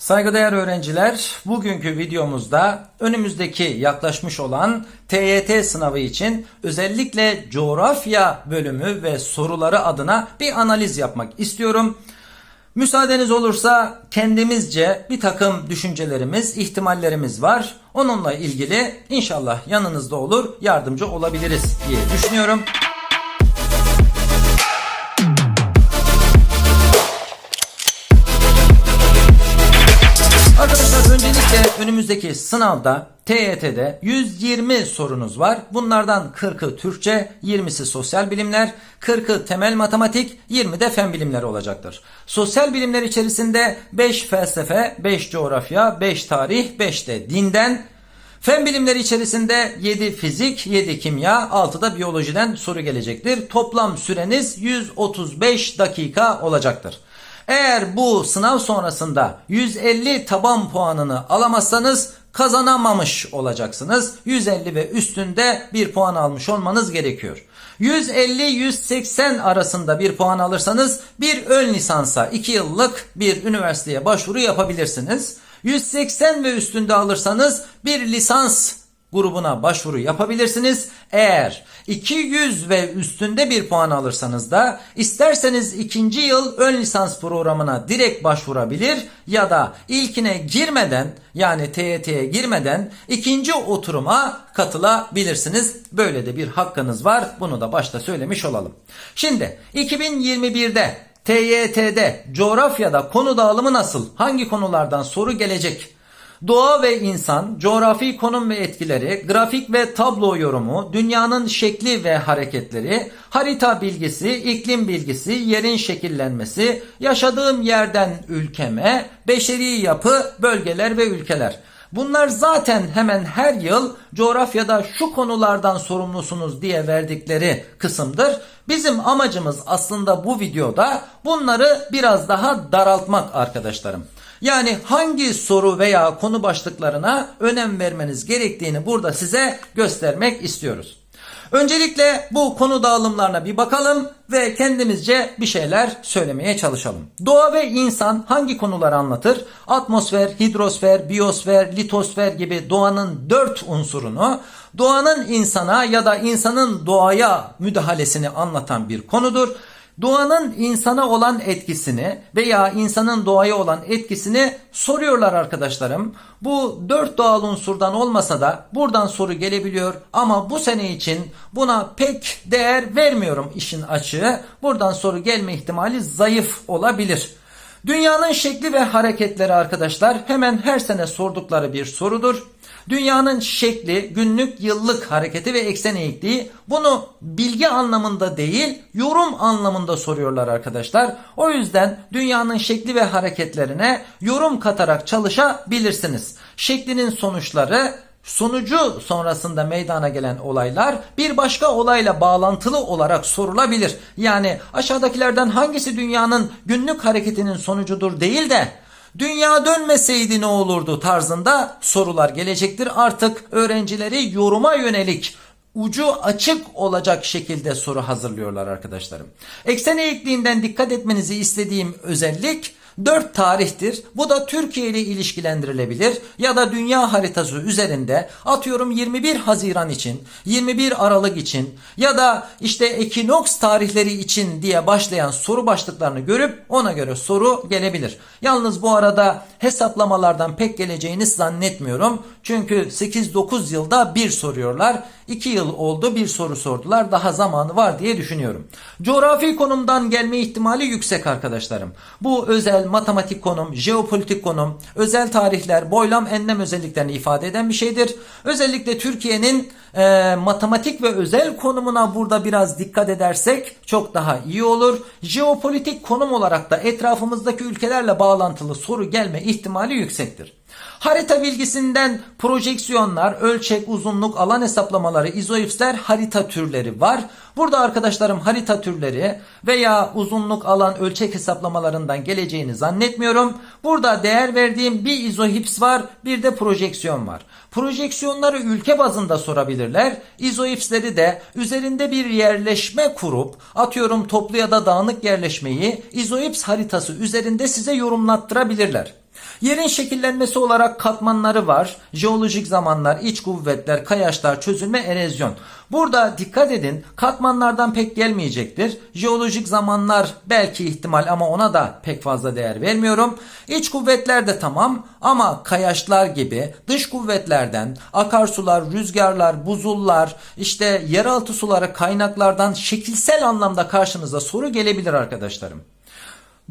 Saygıdeğer öğrenciler, bugünkü videomuzda önümüzdeki yaklaşmış olan TYT sınavı için özellikle coğrafya bölümü ve soruları adına bir analiz yapmak istiyorum. Müsaadeniz olursa kendimizce bir takım düşüncelerimiz, ihtimallerimiz var. Onunla ilgili inşallah yanınızda olur, yardımcı olabiliriz diye düşünüyorum. Önümüzdeki sınavda TYT'de 120 sorunuz var. Bunlardan 40'ı Türkçe, 20'si sosyal bilimler, 40'ı temel matematik, 20 de fen bilimleri olacaktır. Sosyal bilimler içerisinde 5 felsefe, 5 coğrafya, 5 tarih, 5 de dinden, Fen bilimleri içerisinde 7 fizik, 7 kimya, 6 da biyolojiden soru gelecektir. Toplam süreniz 135 dakika olacaktır. Eğer bu sınav sonrasında 150 taban puanını alamazsanız kazanamamış olacaksınız. 150 ve üstünde bir puan almış olmanız gerekiyor. 150-180 arasında bir puan alırsanız bir ön lisansa 2 yıllık bir üniversiteye başvuru yapabilirsiniz. 180 ve üstünde alırsanız bir lisans grubuna başvuru yapabilirsiniz. Eğer 200 ve üstünde bir puan alırsanız da isterseniz ikinci yıl ön lisans programına direkt başvurabilir ya da ilkine girmeden yani TYT'ye girmeden ikinci oturuma katılabilirsiniz. Böyle de bir hakkınız var. Bunu da başta söylemiş olalım. Şimdi 2021'de TYT'de coğrafyada konu dağılımı nasıl? Hangi konulardan soru gelecek? Doğa ve insan, coğrafi konum ve etkileri, grafik ve tablo yorumu, dünyanın şekli ve hareketleri, harita bilgisi, iklim bilgisi, yerin şekillenmesi, yaşadığım yerden ülkeme, beşeri yapı, bölgeler ve ülkeler. Bunlar zaten hemen her yıl coğrafyada şu konulardan sorumlusunuz diye verdikleri kısımdır. Bizim amacımız aslında bu videoda bunları biraz daha daraltmak arkadaşlarım. Yani hangi soru veya konu başlıklarına önem vermeniz gerektiğini burada size göstermek istiyoruz. Öncelikle bu konu dağılımlarına bir bakalım ve kendimizce bir şeyler söylemeye çalışalım. Doğa ve insan hangi konuları anlatır? Atmosfer, hidrosfer, biyosfer, litosfer gibi doğanın dört unsurunu doğanın insana ya da insanın doğaya müdahalesini anlatan bir konudur. Doğanın insana olan etkisini veya insanın doğaya olan etkisini soruyorlar arkadaşlarım. Bu dört doğal unsurdan olmasa da buradan soru gelebiliyor ama bu sene için buna pek değer vermiyorum işin açığı. Buradan soru gelme ihtimali zayıf olabilir. Dünyanın şekli ve hareketleri arkadaşlar hemen her sene sordukları bir sorudur. Dünyanın şekli, günlük, yıllık hareketi ve eksen eğikliği bunu bilgi anlamında değil, yorum anlamında soruyorlar arkadaşlar. O yüzden dünyanın şekli ve hareketlerine yorum katarak çalışabilirsiniz. Şeklinin sonuçları sonucu sonrasında meydana gelen olaylar bir başka olayla bağlantılı olarak sorulabilir. Yani aşağıdakilerden hangisi dünyanın günlük hareketinin sonucudur değil de dünya dönmeseydi ne olurdu tarzında sorular gelecektir. Artık öğrencileri yoruma yönelik ucu açık olacak şekilde soru hazırlıyorlar arkadaşlarım. Eksen eğikliğinden dikkat etmenizi istediğim özellik 4 tarihtir. Bu da Türkiye ile ilişkilendirilebilir ya da dünya haritası üzerinde atıyorum 21 Haziran için, 21 Aralık için ya da işte ekinoks tarihleri için diye başlayan soru başlıklarını görüp ona göre soru gelebilir. Yalnız bu arada hesaplamalardan pek geleceğini zannetmiyorum. Çünkü 8-9 yılda bir soruyorlar. 2 yıl oldu bir soru sordular. Daha zamanı var diye düşünüyorum. Coğrafi konumdan gelme ihtimali yüksek arkadaşlarım. Bu özel matematik konum, jeopolitik konum, özel tarihler, boylam, enlem özelliklerini ifade eden bir şeydir. Özellikle Türkiye'nin e, matematik ve özel konumuna burada biraz dikkat edersek çok daha iyi olur. Jeopolitik konum olarak da etrafımızdaki ülkelerle bağlantılı soru gelme ihtimali yüksektir. Harita bilgisinden projeksiyonlar, ölçek, uzunluk, alan hesaplamaları, izoipsler harita türleri var. Burada arkadaşlarım harita türleri veya uzunluk, alan, ölçek hesaplamalarından geleceğini zannetmiyorum. Burada değer verdiğim bir izohips var, bir de projeksiyon var. Projeksiyonları ülke bazında sorabilirler. İzoipsleri de üzerinde bir yerleşme kurup atıyorum toplu ya da dağınık yerleşmeyi izoips haritası üzerinde size yorumlattırabilirler. Yerin şekillenmesi olarak katmanları var. Jeolojik zamanlar, iç kuvvetler, kayaçlar, çözülme, erozyon. Burada dikkat edin katmanlardan pek gelmeyecektir. Jeolojik zamanlar belki ihtimal ama ona da pek fazla değer vermiyorum. İç kuvvetler de tamam ama kayaçlar gibi dış kuvvetlerden akarsular, rüzgarlar, buzullar, işte yeraltı suları kaynaklardan şekilsel anlamda karşınıza soru gelebilir arkadaşlarım.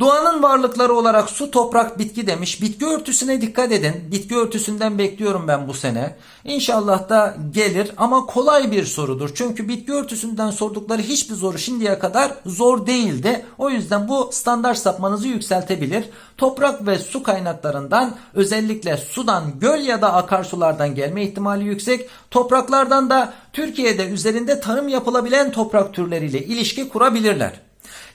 Doğanın varlıkları olarak su, toprak, bitki demiş. Bitki örtüsüne dikkat edin. Bitki örtüsünden bekliyorum ben bu sene. İnşallah da gelir ama kolay bir sorudur. Çünkü bitki örtüsünden sordukları hiçbir soru şimdiye kadar zor değildi. O yüzden bu standart sapmanızı yükseltebilir. Toprak ve su kaynaklarından özellikle sudan, göl ya da akarsulardan gelme ihtimali yüksek. Topraklardan da Türkiye'de üzerinde tarım yapılabilen toprak türleriyle ilişki kurabilirler.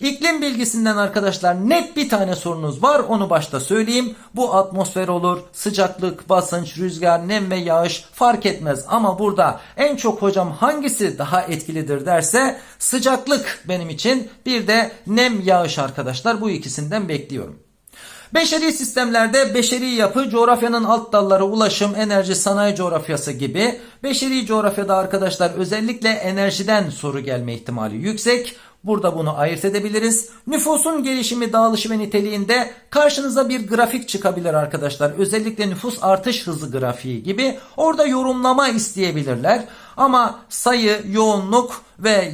İklim bilgisinden arkadaşlar net bir tane sorunuz var onu başta söyleyeyim. Bu atmosfer olur, sıcaklık, basınç, rüzgar, nem ve yağış fark etmez. Ama burada en çok hocam hangisi daha etkilidir derse sıcaklık benim için bir de nem yağış arkadaşlar bu ikisinden bekliyorum. Beşeri sistemlerde beşeri yapı, coğrafyanın alt dalları, ulaşım, enerji, sanayi coğrafyası gibi. Beşeri coğrafyada arkadaşlar özellikle enerjiden soru gelme ihtimali yüksek. Burada bunu ayırt edebiliriz. Nüfusun gelişimi, dağılışı ve niteliğinde karşınıza bir grafik çıkabilir arkadaşlar. Özellikle nüfus artış hızı grafiği gibi. Orada yorumlama isteyebilirler. Ama sayı, yoğunluk ve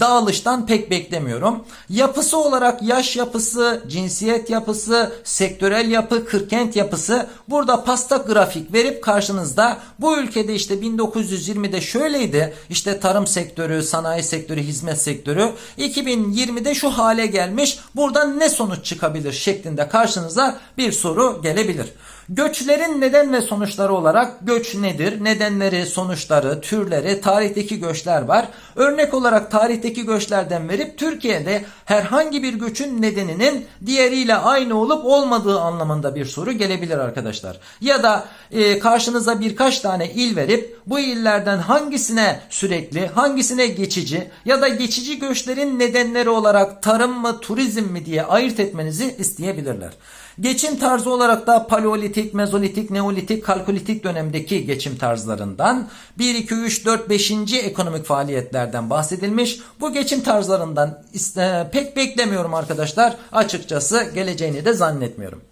dağılıştan pek beklemiyorum. Yapısı olarak yaş yapısı, cinsiyet yapısı, sektörel yapı, kırkent yapısı burada pasta grafik verip karşınızda bu ülkede işte 1920'de şöyleydi. İşte tarım sektörü, sanayi sektörü, hizmet sektörü 2020'de şu hale gelmiş. Buradan ne sonuç çıkabilir şeklinde karşınıza bir soru gelebilir. Göçlerin neden ve sonuçları olarak göç nedir? Nedenleri, sonuçları, türleri, tarihteki göçler var. Örnek olarak tarihteki göçlerden verip Türkiye'de herhangi bir göçün nedeninin diğeriyle aynı olup olmadığı anlamında bir soru gelebilir arkadaşlar. Ya da e, karşınıza birkaç tane il verip bu illerden hangisine sürekli, hangisine geçici ya da geçici göçlerin nedenleri olarak tarım mı, turizm mi diye ayırt etmenizi isteyebilirler. Geçim tarzı olarak da paleolitik, mezolitik, neolitik, kalkolitik dönemdeki geçim tarzlarından 1, 2, 3, 4, 5. ekonomik faaliyetlerden bahsedilmiş. Bu geçim tarzlarından pek beklemiyorum arkadaşlar. Açıkçası geleceğini de zannetmiyorum.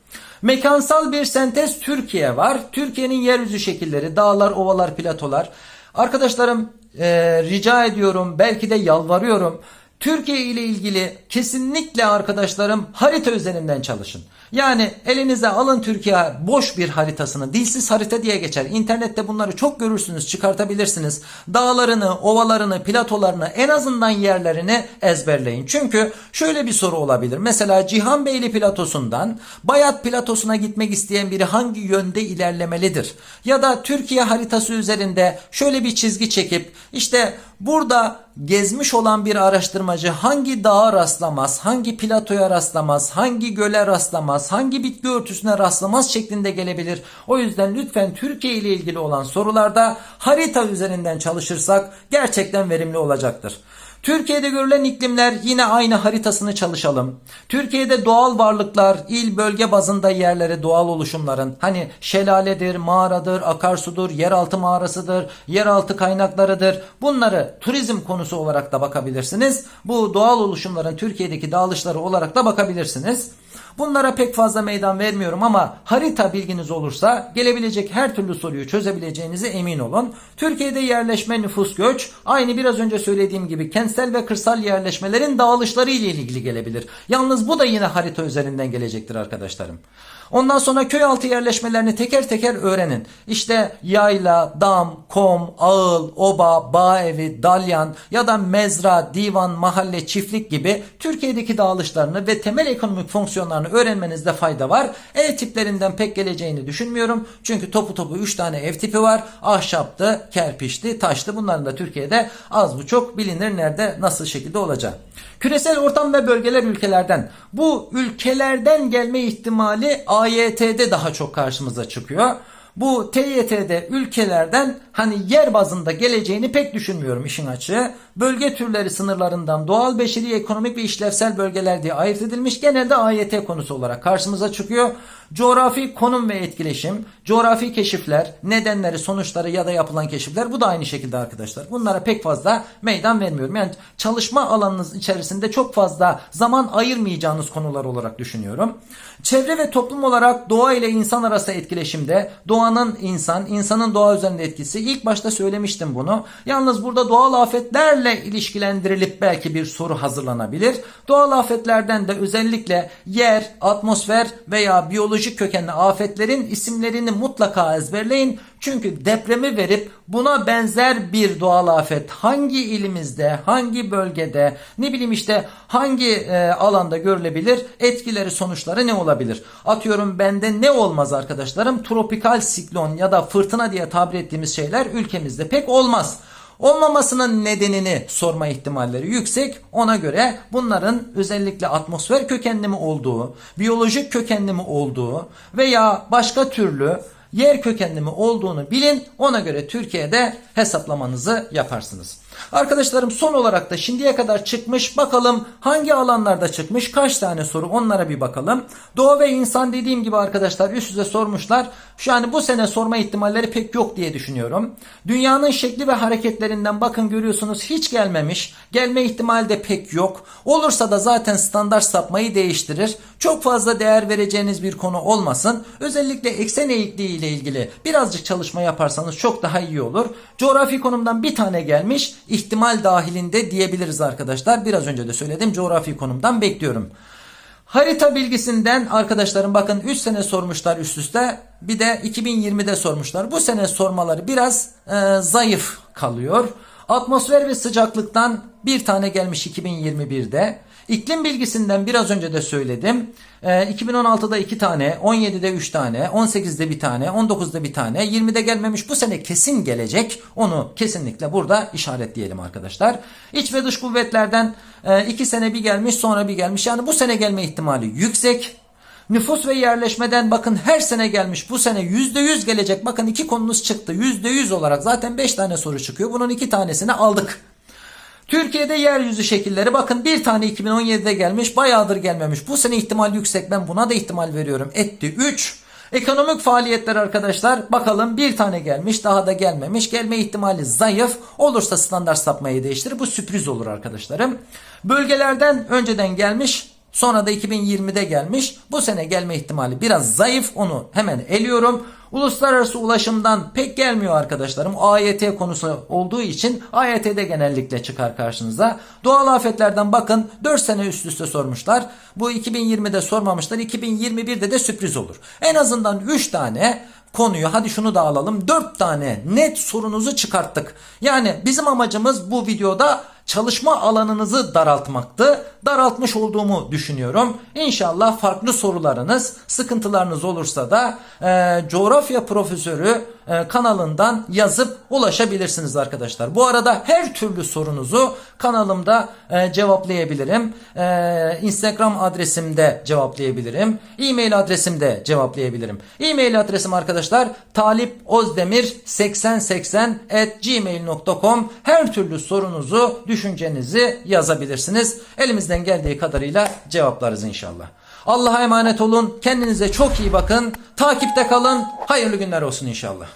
Mekansal bir sentez Türkiye var. Türkiye'nin yeryüzü şekilleri, dağlar, ovalar, platolar. Arkadaşlarım e, rica ediyorum, belki de yalvarıyorum. Türkiye ile ilgili kesinlikle arkadaşlarım harita üzerinden çalışın. Yani elinize alın Türkiye boş bir haritasını dilsiz harita diye geçer. İnternette bunları çok görürsünüz çıkartabilirsiniz. Dağlarını, ovalarını, platolarını en azından yerlerini ezberleyin. Çünkü şöyle bir soru olabilir. Mesela Cihanbeyli platosundan Bayat platosuna gitmek isteyen biri hangi yönde ilerlemelidir? Ya da Türkiye haritası üzerinde şöyle bir çizgi çekip işte burada gezmiş olan bir araştırmacı hangi dağa rastlamaz, hangi platoya rastlamaz, hangi göle rastlamaz, hangi bitki örtüsüne rastlamaz şeklinde gelebilir. O yüzden lütfen Türkiye ile ilgili olan sorularda harita üzerinden çalışırsak gerçekten verimli olacaktır. Türkiye'de görülen iklimler yine aynı haritasını çalışalım. Türkiye'de doğal varlıklar il bölge bazında yerlere doğal oluşumların hani şelaledir, mağaradır, akarsudur, yeraltı mağarasıdır, yeraltı kaynaklarıdır. Bunları turizm konusu olarak da bakabilirsiniz. Bu doğal oluşumların Türkiye'deki dağılışları olarak da bakabilirsiniz. Bunlara pek fazla meydan vermiyorum ama harita bilginiz olursa gelebilecek her türlü soruyu çözebileceğinize emin olun. Türkiye'de yerleşme nüfus göç aynı biraz önce söylediğim gibi kentsel ve kırsal yerleşmelerin dağılışları ile ilgili gelebilir. Yalnız bu da yine harita üzerinden gelecektir arkadaşlarım. Ondan sonra köy altı yerleşmelerini teker teker öğrenin. İşte yayla, dam, kom, ağıl, oba, bağ evi, dalyan ya da mezra, divan, mahalle, çiftlik gibi Türkiye'deki dağılışlarını ve temel ekonomik fonksiyonlarını öğrenmenizde fayda var. Ev tiplerinden pek geleceğini düşünmüyorum. Çünkü topu topu 3 tane ev tipi var. Ahşaptı, kerpiçti, taştı. Bunların da Türkiye'de az bu çok bilinir nerede nasıl şekilde olacak. Küresel ortam ve bölgeler ülkelerden. Bu ülkelerden gelme ihtimali AYT'de daha çok karşımıza çıkıyor. Bu TYT'de ülkelerden hani yer bazında geleceğini pek düşünmüyorum işin açığı. bölge türleri sınırlarından doğal, beşeri, ekonomik ve işlevsel bölgeler diye ayırt edilmiş. Genelde AYT konusu olarak karşımıza çıkıyor. Coğrafi konum ve etkileşim, coğrafi keşifler, nedenleri, sonuçları ya da yapılan keşifler bu da aynı şekilde arkadaşlar. Bunlara pek fazla meydan vermiyorum. Yani çalışma alanınız içerisinde çok fazla zaman ayırmayacağınız konular olarak düşünüyorum. Çevre ve toplum olarak doğa ile insan arası etkileşimde doğanın insan, insanın doğa üzerinde etkisi ilk başta söylemiştim bunu. Yalnız burada doğal afetlerle ilişkilendirilip belki bir soru hazırlanabilir. Doğal afetlerden de özellikle yer, atmosfer veya biyolojik kökenli afetlerin isimlerini mutlaka ezberleyin. Çünkü depremi verip buna benzer bir doğal afet hangi ilimizde, hangi bölgede, ne bileyim işte hangi e, alanda görülebilir, etkileri, sonuçları ne olabilir? Atıyorum bende ne olmaz arkadaşlarım? Tropikal siklon ya da fırtına diye tabir ettiğimiz şeyler ülkemizde pek olmaz. Olmamasının nedenini sorma ihtimalleri yüksek. Ona göre bunların özellikle atmosfer kökenli mi olduğu, biyolojik kökenli mi olduğu veya başka türlü yer kökenli mi olduğunu bilin. Ona göre Türkiye'de hesaplamanızı yaparsınız. Arkadaşlarım son olarak da şimdiye kadar çıkmış bakalım hangi alanlarda çıkmış kaç tane soru onlara bir bakalım. Doğa ve insan dediğim gibi arkadaşlar üst üste sormuşlar. Şu an bu sene sorma ihtimalleri pek yok diye düşünüyorum. Dünyanın şekli ve hareketlerinden bakın görüyorsunuz hiç gelmemiş. Gelme ihtimali de pek yok. Olursa da zaten standart sapmayı değiştirir. Çok fazla değer vereceğiniz bir konu olmasın. Özellikle eksen eğikliği ile ilgili birazcık çalışma yaparsanız çok daha iyi olur. Coğrafi konumdan bir tane gelmiş. İhtimal dahilinde diyebiliriz arkadaşlar. Biraz önce de söyledim. Coğrafi konumdan bekliyorum. Harita bilgisinden arkadaşlarım bakın 3 sene sormuşlar üst üste. Bir de 2020'de sormuşlar. Bu sene sormaları biraz e, zayıf kalıyor. Atmosfer ve sıcaklıktan bir tane gelmiş 2021'de. İklim bilgisinden biraz önce de söyledim. Ee, 2016'da 2 tane, 17'de 3 tane, 18'de bir tane, 19'da bir tane, 20'de gelmemiş bu sene kesin gelecek. Onu kesinlikle burada işaretleyelim arkadaşlar. İç ve dış kuvvetlerden 2 sene bir gelmiş sonra bir gelmiş. Yani bu sene gelme ihtimali yüksek. Nüfus ve yerleşmeden bakın her sene gelmiş. Bu sene %100 gelecek. Bakın iki konunuz çıktı. %100 olarak zaten 5 tane soru çıkıyor. Bunun iki tanesini aldık. Türkiye'de yeryüzü şekilleri bakın bir tane 2017'de gelmiş bayağıdır gelmemiş. Bu sene ihtimal yüksek ben buna da ihtimal veriyorum. Etti 3. Ekonomik faaliyetler arkadaşlar bakalım bir tane gelmiş daha da gelmemiş. Gelme ihtimali zayıf. Olursa standart sapmayı değiştirir. Bu sürpriz olur arkadaşlarım. Bölgelerden önceden gelmiş Sonra da 2020'de gelmiş. Bu sene gelme ihtimali biraz zayıf. Onu hemen eliyorum. Uluslararası ulaşımdan pek gelmiyor arkadaşlarım. AYT konusu olduğu için AYT'de genellikle çıkar karşınıza. Doğal afetlerden bakın 4 sene üst üste sormuşlar. Bu 2020'de sormamışlar. 2021'de de sürpriz olur. En azından 3 tane konuyu hadi şunu da alalım. 4 tane net sorunuzu çıkarttık. Yani bizim amacımız bu videoda çalışma alanınızı daraltmaktı. Daraltmış olduğumu düşünüyorum. İnşallah farklı sorularınız, sıkıntılarınız olursa da e, coğrafya profesörü e, kanalından yazıp ulaşabilirsiniz arkadaşlar. Bu arada her türlü sorunuzu kanalımda e, cevaplayabilirim. E, Instagram adresimde cevaplayabilirim. E-mail adresimde cevaplayabilirim. E-mail adresim arkadaşlar talipozdemir8080 at gmail.com her türlü sorunuzu, düşüncenizi yazabilirsiniz. Elimizden geldiği kadarıyla cevaplarız inşallah. Allah'a emanet olun. Kendinize çok iyi bakın. Takipte kalın. Hayırlı günler olsun inşallah.